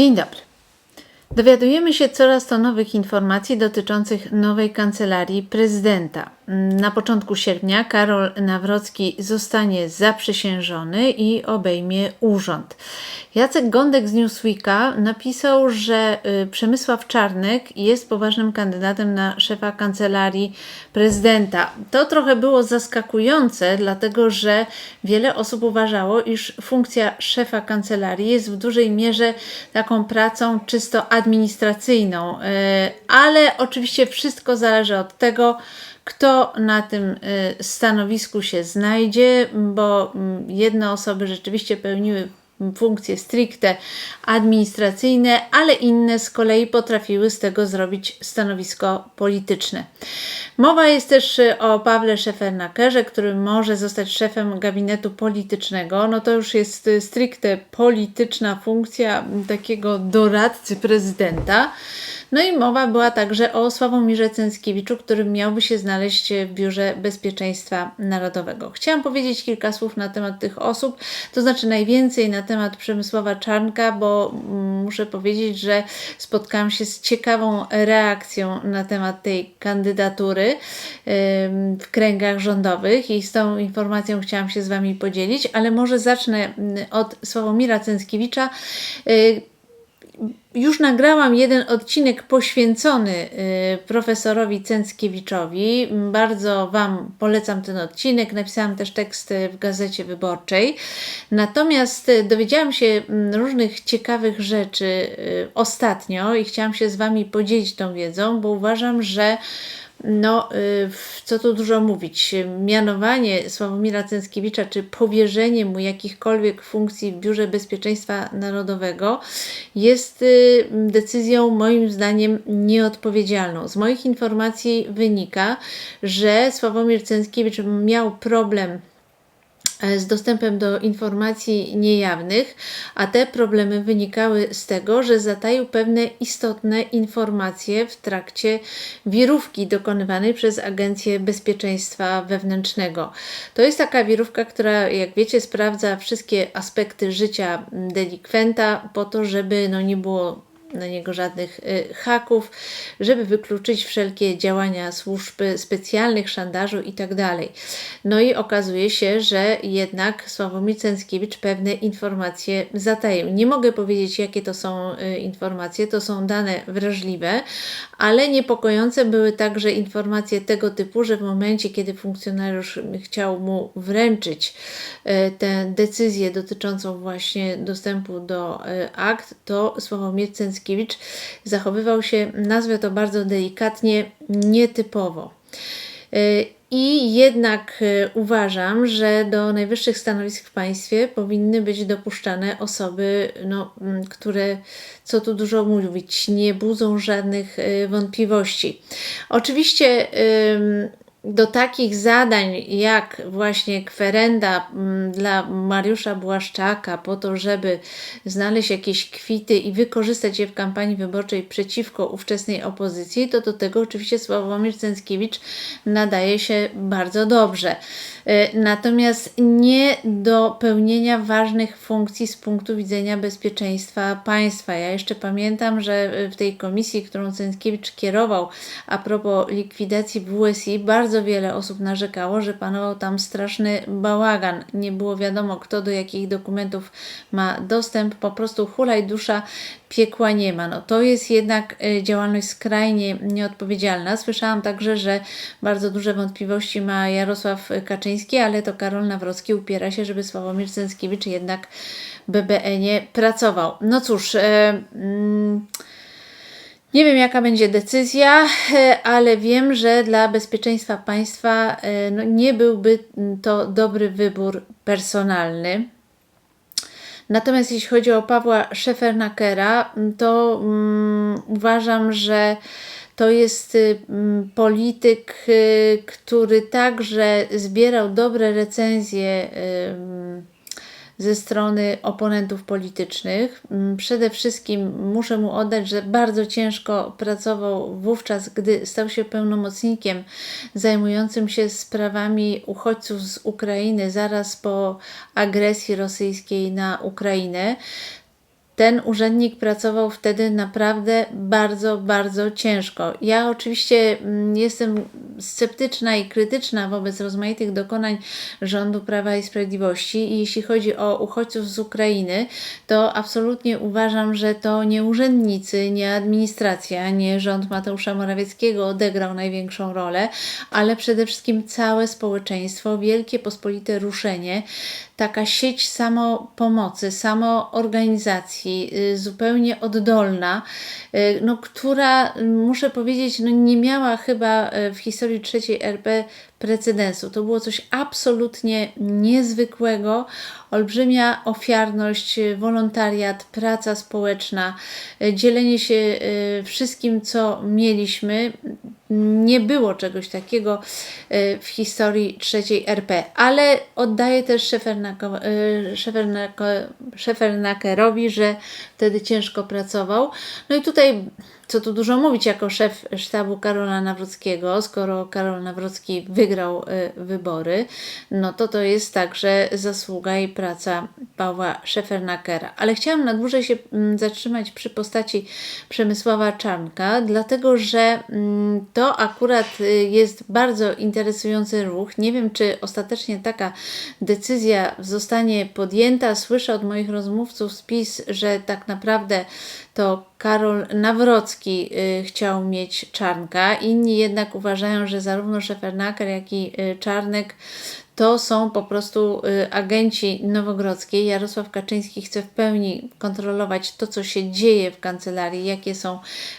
Dzień dobry. Dowiadujemy się coraz to nowych informacji dotyczących nowej kancelarii prezydenta. Na początku sierpnia Karol Nawrocki zostanie zaprzysiężony i obejmie urząd. Jacek Gądek z Newsweeka napisał, że y, Przemysław Czarnek jest poważnym kandydatem na szefa kancelarii prezydenta. To trochę było zaskakujące, dlatego że wiele osób uważało, iż funkcja szefa kancelarii jest w dużej mierze taką pracą czysto administracyjną, y, ale oczywiście wszystko zależy od tego, kto na tym y, stanowisku się znajdzie, bo mm, jedne osoby rzeczywiście pełniły funkcje stricte administracyjne, ale inne z kolei potrafiły z tego zrobić stanowisko polityczne. Mowa jest też y, o Pawle Szefernakerze, który może zostać szefem gabinetu politycznego. No to już jest y, stricte polityczna funkcja takiego doradcy prezydenta. No i mowa była także o Sławomirze Cęckiewiczu, który miałby się znaleźć w Biurze Bezpieczeństwa Narodowego. Chciałam powiedzieć kilka słów na temat tych osób, to znaczy najwięcej na temat Przemysława Czarnka, bo muszę powiedzieć, że spotkałam się z ciekawą reakcją na temat tej kandydatury w kręgach rządowych i z tą informacją chciałam się z Wami podzielić, ale może zacznę od Sławomira Cęckiewicza już nagrałam jeden odcinek poświęcony y, profesorowi Cęckiewiczowi. Bardzo Wam polecam ten odcinek. Napisałam też tekst w gazecie wyborczej. Natomiast y, dowiedziałam się mm, różnych ciekawych rzeczy y, ostatnio i chciałam się z Wami podzielić tą wiedzą, bo uważam, że no, y, co tu dużo mówić, mianowanie Sławomira Cęckiewicza, czy powierzenie mu jakichkolwiek funkcji w Biurze Bezpieczeństwa Narodowego jest y, decyzją moim zdaniem nieodpowiedzialną. Z moich informacji wynika, że Sławomir Cęckiewicz miał problem z dostępem do informacji niejawnych, a te problemy wynikały z tego, że zataił pewne istotne informacje w trakcie wirówki dokonywanej przez Agencję Bezpieczeństwa Wewnętrznego. To jest taka wirówka, która, jak wiecie, sprawdza wszystkie aspekty życia delikwenta po to, żeby no, nie było na niego żadnych y, haków, żeby wykluczyć wszelkie działania służb specjalnych, szantażu itd. Tak no i okazuje się, że jednak Sławomir Cęckiewicz pewne informacje zataił. Nie mogę powiedzieć, jakie to są y, informacje, to są dane wrażliwe, ale niepokojące były także informacje tego typu, że w momencie, kiedy funkcjonariusz chciał mu wręczyć y, tę decyzję dotyczącą właśnie dostępu do akt, to Sławomir Cęckiewicz Mickiewicz zachowywał się, nazwę to bardzo delikatnie, nietypowo. Y, I jednak y, uważam, że do najwyższych stanowisk w państwie powinny być dopuszczane osoby, no, które, co tu dużo mówić, nie budzą żadnych y, wątpliwości. Oczywiście do takich zadań jak właśnie kwerenda mm, dla Mariusza Błaszczaka po to, żeby znaleźć jakieś kwity i wykorzystać je w kampanii wyborczej przeciwko ówczesnej opozycji, to do tego oczywiście Sławomir Cęckiewicz nadaje się bardzo dobrze. E, natomiast nie do pełnienia ważnych funkcji z punktu widzenia bezpieczeństwa państwa. Ja jeszcze pamiętam, że w tej komisji, którą Cęckiewicz kierował a propos likwidacji WSI, bardzo wiele osób narzekało, że panował tam straszny bałagan. Nie było wiadomo, kto do jakich dokumentów ma dostęp. Po prostu hulaj dusza, piekła nie ma. No, to jest jednak e, działalność skrajnie nieodpowiedzialna. Słyszałam także, że bardzo duże wątpliwości ma Jarosław Kaczyński, ale to Karol Nawrocki upiera się, żeby Sławomir Cęckiewicz jednak BBN-ie pracował. No cóż, e, mm, nie wiem, jaka będzie decyzja, e, ale wiem, że dla bezpieczeństwa państwa e, no, nie byłby to dobry wybór personalny. Natomiast jeśli chodzi o Pawła Szefernakera, to um, uważam, że to jest um, polityk, y, który także zbierał dobre recenzje. Ze strony oponentów politycznych. Mm, przede wszystkim muszę mu oddać, że bardzo ciężko pracował wówczas, gdy stał się pełnomocnikiem zajmującym się sprawami uchodźców z Ukrainy zaraz po agresji rosyjskiej na Ukrainę ten urzędnik pracował wtedy naprawdę bardzo, bardzo ciężko. Ja oczywiście mm, jestem sceptyczna i krytyczna wobec rozmaitych dokonań rządu Prawa i Sprawiedliwości i jeśli chodzi o uchodźców z Ukrainy, to absolutnie uważam, że to nie urzędnicy, nie administracja, nie rząd Mateusza Morawieckiego odegrał największą rolę, ale przede wszystkim całe społeczeństwo, wielkie pospolite ruszenie, taka sieć samopomocy, samoorganizacji, y, zupełnie oddolna, y, no, która, muszę powiedzieć, no, nie miała chyba y, w historii trzeciej RP precedensu. To było coś absolutnie niezwykłego, olbrzymia ofiarność, wolontariat, praca społeczna, dzielenie się wszystkim, co mieliśmy. Nie było czegoś takiego w historii trzeciej RP, ale oddaję też Szefernakerowi, że wtedy ciężko pracował. No i tutaj co tu dużo mówić, jako szef sztabu Karola Nawrockiego, skoro Karol Nawrocki wygrał y, wybory, no to to jest także zasługa i praca Pawła Szefernakera. Ale chciałam na dłużej się mm, zatrzymać przy postaci Przemysława Czarnka, dlatego że mm, to akurat y, jest bardzo interesujący ruch. Nie wiem, czy ostatecznie taka decyzja zostanie podjęta. Słyszę od moich rozmówców z PiS, że tak naprawdę to Karol Nawrocki y, chciał mieć Czarnka. Inni jednak uważają, że zarówno Szefernaker, jak i y, Czarnek to są po prostu y, agenci Nowogrodzkiej. Jarosław Kaczyński chce w pełni kontrolować to, co się dzieje w kancelarii, jakie są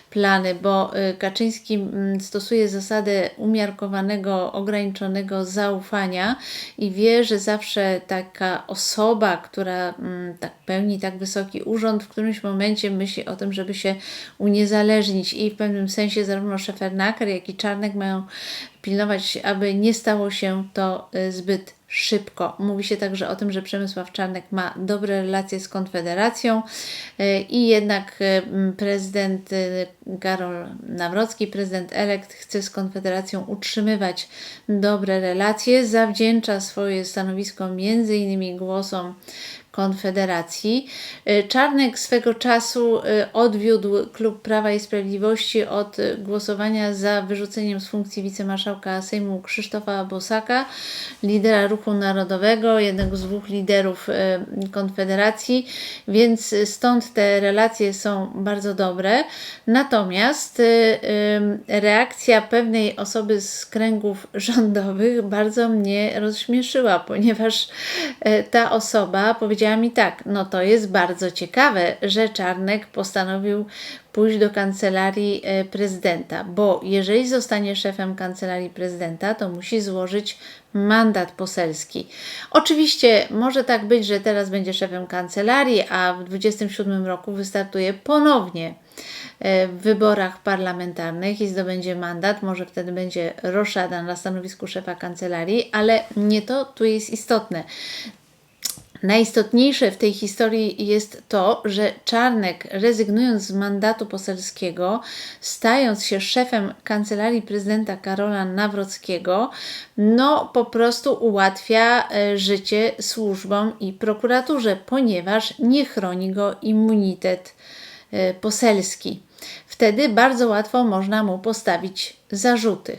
plany, bo y, Kaczyński mm, stosuje zasadę umiarkowanego, ograniczonego zaufania i wie, że zawsze taka osoba, która mm, tak pełni tak wysoki urząd, w którymś momencie myśli o tym, żeby się uniezależnić i w pewnym sensie zarówno Szefernaker, jak i Czarnek mają pilnować, aby nie stało się to y, zbyt szybko. Mówi się także o tym, że Przemysław Czarnek ma dobre relacje z Konfederacją y, i jednak y, prezydent Karol Nawrocki, prezydent elekt, chce z Konfederacją utrzymywać dobre relacje, zawdzięcza swoje stanowisko między innymi głosom Konfederacji. Y, Czarnek swego czasu y, odwiódł klub Prawa i Sprawiedliwości od głosowania za wyrzuceniem z funkcji wicemarszałka Sejmu Krzysztofa Bosaka, lidera Ruchu Narodowego, jednego z dwóch liderów y, Konfederacji, więc stąd te relacje są bardzo dobre. Natomiast reakcja pewnej osoby z kręgów rządowych bardzo mnie rozśmieszyła, ponieważ ta osoba powiedziała, powiedziała mi tak, no to jest bardzo ciekawe, że Czarnek postanowił pójść do kancelarii e, prezydenta, bo jeżeli zostanie szefem kancelarii prezydenta, to musi złożyć mandat poselski. Oczywiście może tak być, że teraz będzie szefem kancelarii, a w 27 roku wystartuje ponownie e, w wyborach parlamentarnych i zdobędzie mandat, może wtedy będzie roszada na stanowisku szefa kancelarii, ale nie to tu jest istotne. Najistotniejsze w tej historii jest to, że Czarnek, rezygnując z mandatu poselskiego, stając się szefem kancelarii prezydenta Karola Nawrockiego, no po prostu ułatwia e, życie służbom i prokuraturze, ponieważ nie chroni go immunitet e, poselski. Wtedy bardzo łatwo można mu postawić zarzuty.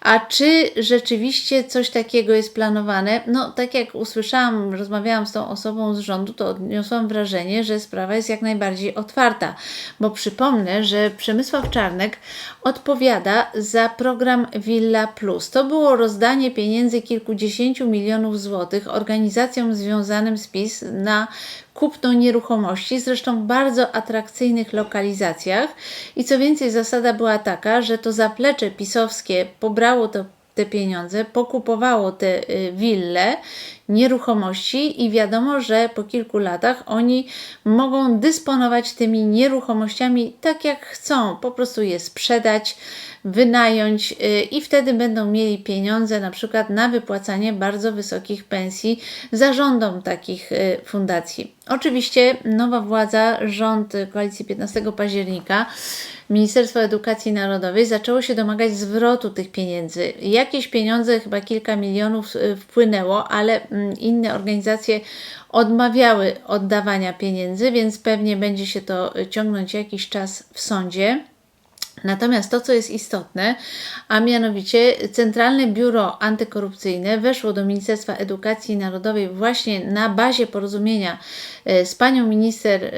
A czy rzeczywiście coś takiego jest planowane? No, tak jak usłyszałam, rozmawiałam z tą osobą z rządu, to odniosłam wrażenie, że sprawa jest jak najbardziej otwarta, bo przypomnę, że Przemysław Czarnek odpowiada za program Villa Plus. To było rozdanie pieniędzy kilkudziesięciu milionów złotych organizacjom związanym z PiS na kupno nieruchomości, zresztą w bardzo atrakcyjnych lokalizacjach. I co więcej, zasada była taka, że to zaplecze pisowskie pobrało to, te pieniądze, pokupowało te y, wille, nieruchomości i wiadomo, że po kilku latach oni mogą dysponować tymi nieruchomościami tak jak chcą, po prostu je sprzedać, wynająć y, i wtedy będą mieli pieniądze na przykład na wypłacanie bardzo wysokich pensji zarządom takich y, fundacji. Oczywiście nowa władza, rząd koalicji 15 października Ministerstwo Edukacji Narodowej zaczęło się domagać zwrotu tych pieniędzy. Jakieś pieniądze, chyba kilka milionów y, wpłynęło, ale mm, inne organizacje odmawiały oddawania pieniędzy, więc pewnie będzie się to ciągnąć jakiś czas w sądzie. Natomiast to, co jest istotne, a mianowicie Centralne Biuro Antykorupcyjne weszło do Ministerstwa Edukacji Narodowej właśnie na bazie porozumienia e, z panią minister e,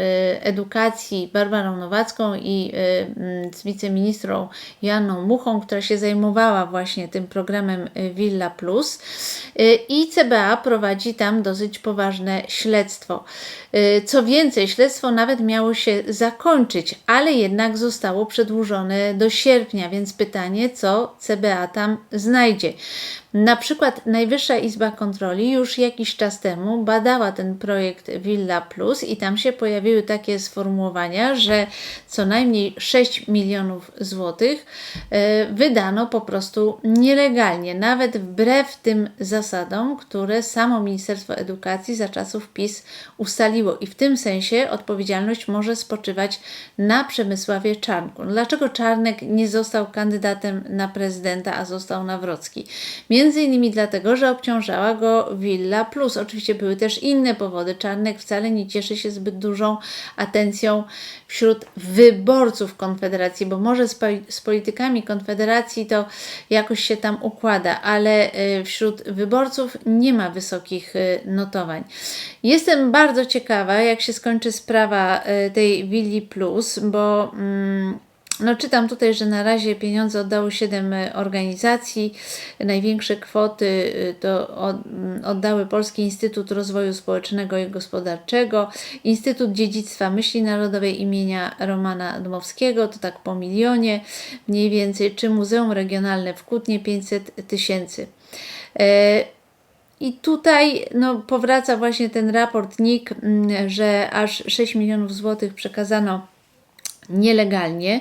edukacji Barbarą Nowacką i e, z wiceministrą Janną Muchą, która się zajmowała właśnie tym programem Villa Plus. I CBA prowadzi tam dosyć poważne śledztwo. Co więcej, śledztwo nawet miało się zakończyć, ale jednak zostało przedłużone do sierpnia, więc pytanie, co CBA tam znajdzie. Na przykład Najwyższa Izba Kontroli już jakiś czas temu badała ten projekt Villa Plus i tam się pojawiły takie sformułowania, że co najmniej 6 milionów złotych e, wydano po prostu nielegalnie, nawet wbrew tym zasadom, które samo Ministerstwo Edukacji za czasów PiS ustaliło. I w tym sensie odpowiedzialność może spoczywać na Przemysławie Czarnku. Dlaczego Czarnek nie został kandydatem na prezydenta, a został Nawrocki? Między innymi dlatego, że obciążała go Villa Plus. Oczywiście były też inne powody. Czarnek wcale nie cieszy się zbyt dużą atencją wśród wyborców Konfederacji, bo może z, z politykami Konfederacji to jakoś się tam układa, ale y, wśród wyborców nie ma wysokich y, notowań. Jestem bardzo ciekawa, jak się skończy sprawa y, tej Willi Plus, bo. Mm, no, czytam tutaj, że na razie pieniądze oddało 7 e, organizacji. Największe kwoty e, to oddały Polski Instytut Rozwoju Społecznego i Gospodarczego, Instytut Dziedzictwa Myśli Narodowej imienia Romana Dmowskiego, to tak po milionie mniej więcej, czy Muzeum Regionalne w Kutnie 500 tysięcy. E, I tutaj no, powraca właśnie ten raport NIK, że aż 6 milionów złotych przekazano nielegalnie.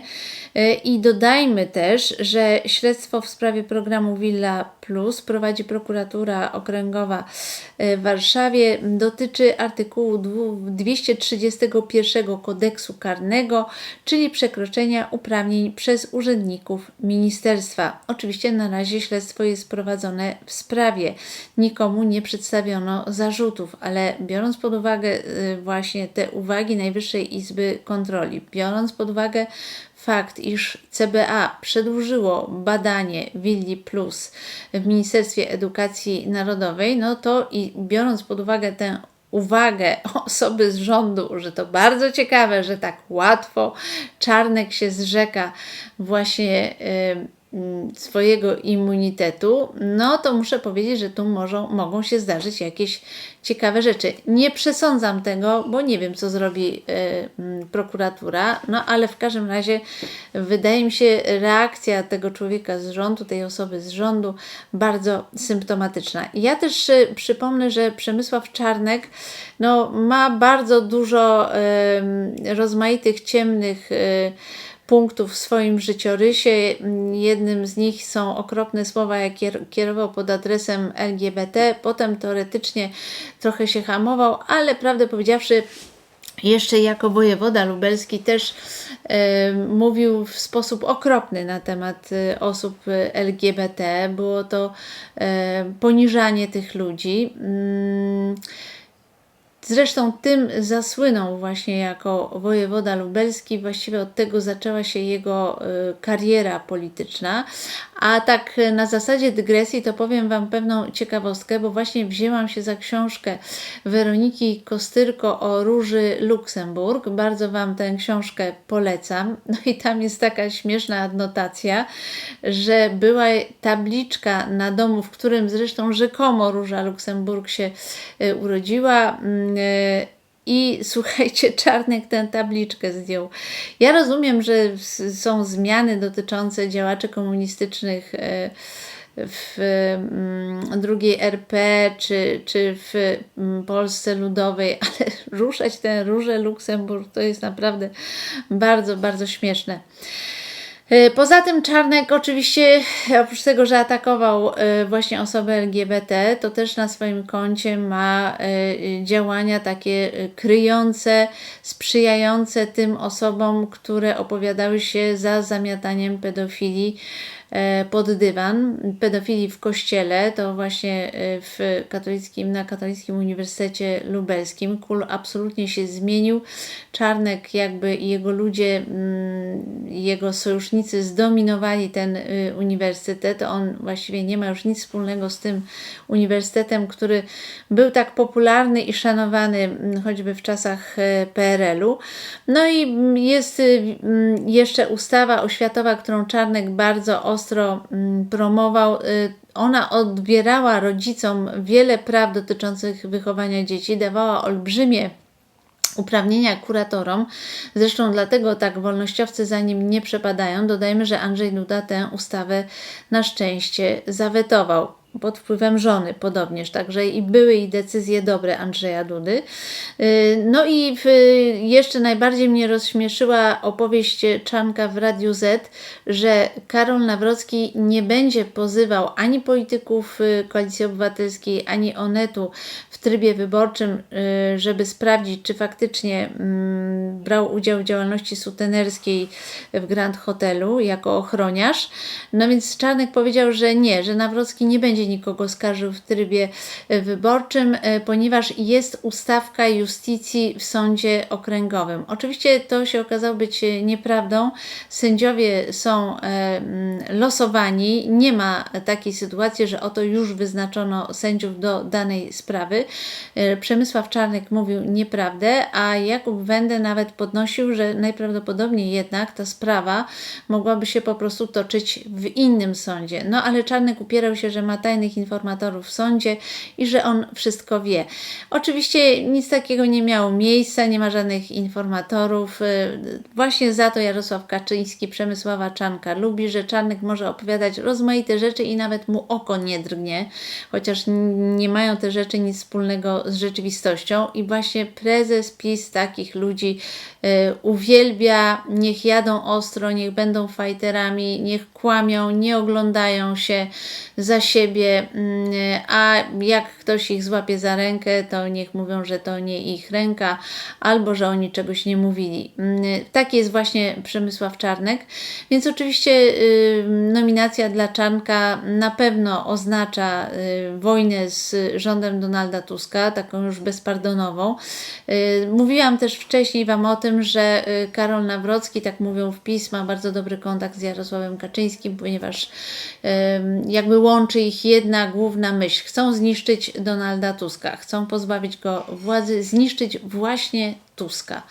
E, I dodajmy też, że śledztwo w sprawie programu Villa Plus prowadzi prokuratura okręgowa e, w Warszawie. Dotyczy artykułu 231 kodeksu karnego, czyli przekroczenia uprawnień przez urzędników ministerstwa. Oczywiście na razie śledztwo jest prowadzone w sprawie. Nikomu nie przedstawiono zarzutów, ale biorąc pod uwagę e, właśnie te uwagi Najwyższej Izby Kontroli, biorąc pod uwagę fakt, iż CBA przedłużyło badanie Willi Plus w Ministerstwie Edukacji Narodowej, no to i biorąc pod uwagę tę uwagę osoby z rządu, że to bardzo ciekawe, że tak łatwo Czarnek się zrzeka właśnie. Yy, swojego immunitetu, no to muszę powiedzieć, że tu może, mogą się zdarzyć jakieś ciekawe rzeczy. Nie przesądzam tego, bo nie wiem, co zrobi y, prokuratura, no ale w każdym razie wydaje mi się reakcja tego człowieka z rządu, tej osoby z rządu bardzo symptomatyczna. Ja też y, przypomnę, że Przemysław Czarnek no, ma bardzo dużo y, rozmaitych ciemnych y, punktów w swoim życiorysie. Jednym z nich są okropne słowa, jak kierował pod adresem LGBT. Potem teoretycznie trochę się hamował, ale prawdę powiedziawszy, jeszcze jako wojewoda lubelski też mówił w sposób okropny na temat e, osób LGBT. Było to poniżanie tych ludzi. Mm, Zresztą tym zasłynął właśnie jako wojewoda lubelski, właściwie od tego zaczęła się jego y, kariera polityczna. A tak na zasadzie dygresji to powiem Wam pewną ciekawostkę, bo właśnie wzięłam się za książkę Weroniki Kostyrko o Róży Luksemburg. Bardzo Wam tę książkę polecam. No i tam jest taka śmieszna adnotacja, że była tabliczka na domu, w którym zresztą rzekomo Róża Luksemburg się y, urodziła mm, E, I słuchajcie, Czarnek tę tabliczkę zdjął. Ja rozumiem, że są zmiany dotyczące działaczy komunistycznych e, w mm, drugiej RP czy, czy w mm, Polsce Ludowej, ale ruszać tę różę Luksemburg to jest naprawdę bardzo, bardzo śmieszne. E, Poza tym Czarnek oczywiście, oprócz tego, że atakował e, właśnie osoby LGBT, to też na swoim koncie ma e, działania takie kryjące, sprzyjające tym osobom, które opowiadały się za zamiataniem pedofilii pod dywan, pedofilii w kościele, to właśnie e, w katolickim, na Katolickim Uniwersytecie Lubelskim. Kul absolutnie się zmienił. Czarnek jakby jego ludzie, mm, jego sojusznicy zdominowali ten y, uniwersytet. On właściwie nie ma już nic wspólnego z tym uniwersytetem, który był tak popularny i szanowany mm, choćby w czasach e, PRL-u. No i jest y, mm, jeszcze ustawa oświatowa, którą Czarnek bardzo ostro mm, promował. Y, Ona odbierała rodzicom wiele praw dotyczących wychowania dzieci, dawała olbrzymie uprawnienia kuratorom. Zresztą dlatego tak wolnościowcy za nim nie przepadają. Dodajmy, że Andrzej Duda tę ustawę na szczęście zawetował. Pod wpływem żony podobnież, także i były i decyzje dobre Andrzeja Dudy. Yy, No i w, jeszcze najbardziej mnie rozśmieszyła opowieść Czanka w Radiu Z, że Karol Nawrocki nie będzie pozywał ani polityków y, Koalicji Obywatelskiej, ani Onetu w trybie wyborczym, y, żeby sprawdzić, czy faktycznie mm, brał udział w działalności sutenerskiej w Grand Hotelu jako ochroniarz. No więc Czarnek powiedział, że nie, że Nawrocki nie będzie nikogo skarżył w trybie e, wyborczym, e, ponieważ jest ustawka justicji w sądzie okręgowym. Oczywiście to się okazało być e, nieprawdą. Sędziowie są mm, losowani. Nie ma takiej sytuacji, że oto już wyznaczono sędziów do danej sprawy. Przemysław Czarnek mówił nieprawdę, a Jakub Wende nawet podnosił, że najprawdopodobniej jednak ta sprawa mogłaby się po prostu toczyć w innym sądzie. No ale Czarnek upierał się, że ma tajnych informatorów w sądzie i że on wszystko wie. Oczywiście nic takiego nie miało miejsca, nie ma żadnych informatorów. Y, Właśnie za to Jarosław Kaczyński Przemysława Czanka lubi, że Czarnek może opowiadać rozmaite rzeczy i nawet mu oko nie drgnie, chociaż nie mają te rzeczy nic wspólnego z rzeczywistością. I właśnie prezes PiS takich ludzi y, uwielbia, niech jadą ostro, niech będą fajterami, niech kłamią, nie oglądają się za siebie, mm, a jak ktoś ich złapie za rękę, to niech mówią, że to nie ich ręka, albo że oni czegoś nie mówili. Mm, Taki jest właśnie Przemysław Czarnek, więc oczywiście y, nominacja dla Czarnka na pewno oznacza y, wojnę z rządem Donalda Tuska, taką już bezpardonową. Y, Mówiłam też wcześniej Wam o tym, że Karol Nawrocki, tak mówią w PiS, ma bardzo dobry kontakt z Jarosławem Kaczyńskim, ponieważ jakby łączy ich jedna główna myśl. Chcą zniszczyć Donalda Tuska, chcą pozbawić go władzy, zniszczyć właśnie Tuska.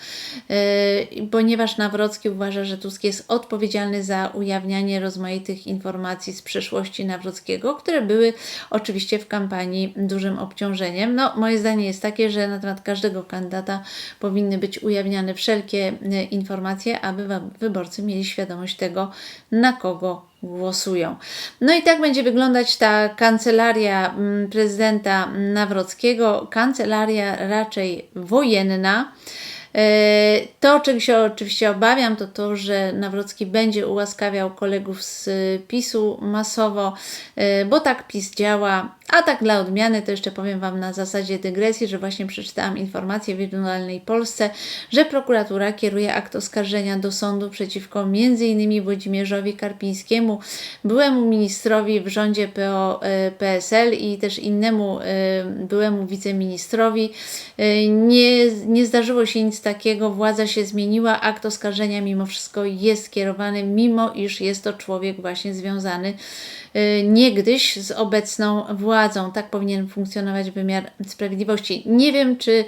Yy, ponieważ Nawrocki uważa, że Tusk jest odpowiedzialny za ujawnianie rozmaitych informacji z przeszłości Nawrockiego, które były oczywiście w kampanii dużym obciążeniem. No, moje zdanie jest takie, że na temat każdego kandydata powinny być ujawniane wszelkie y, informacje, aby wyborcy mieli świadomość tego, na kogo głosują. No i tak będzie wyglądać ta kancelaria mm, prezydenta Nawrockiego. Kancelaria raczej wojenna. E, To, czego się oczywiście obawiam, to to, że Nawrocki będzie ułaskawiał kolegów z PiSu masowo, e, bo tak PiS działa. A tak dla odmiany, to jeszcze powiem Wam na zasadzie dygresji, że właśnie przeczytałam informację w Wirtualnej Polsce, że prokuratura kieruje akt oskarżenia do sądu przeciwko m.in. Włodzimierzowi Karpińskiemu, byłemu ministrowi w rządzie PO-PSL i też innemu e, byłemu wiceministrowi. E, Nie, nie zdarzyło się nic takiego, władza się zmieniła, akt oskarżenia mimo wszystko jest skierowany, mimo iż jest to człowiek właśnie związany y, niegdyś z obecną władzą. Tak powinien funkcjonować wymiar sprawiedliwości. Nie wiem, czy y,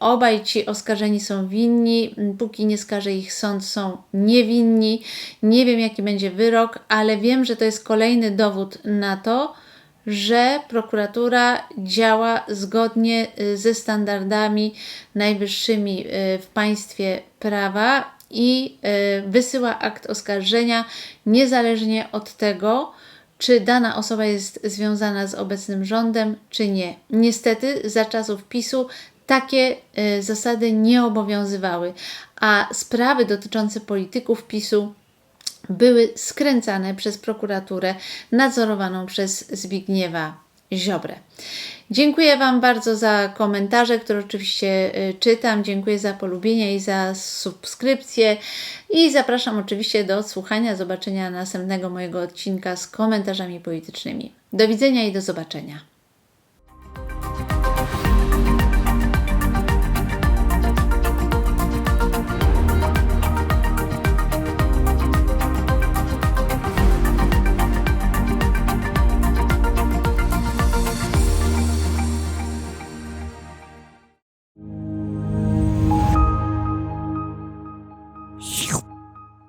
obaj ci oskarżeni są winni. Póki nie skaże ich sąd, są niewinni. Nie wiem, jaki będzie wyrok, ale wiem, że to jest kolejny dowód na to, że prokuratura działa zgodnie y, ze standardami najwyższymi y, w państwie prawa i y, wysyła akt oskarżenia niezależnie od tego, czy dana osoba jest związana z obecnym rządem, czy nie. Niestety za czasów PiSu takie y, zasady nie obowiązywały, a sprawy dotyczące polityków PiSu były skręcane przez prokuraturę nadzorowaną przez Zbigniewa Ziobrę. Dziękuję Wam bardzo za komentarze, które oczywiście y, czytam. Dziękuję za polubienia i za subskrypcję. I zapraszam oczywiście do odsłuchania, zobaczenia następnego mojego odcinka z komentarzami politycznymi. Do widzenia i do zobaczenia.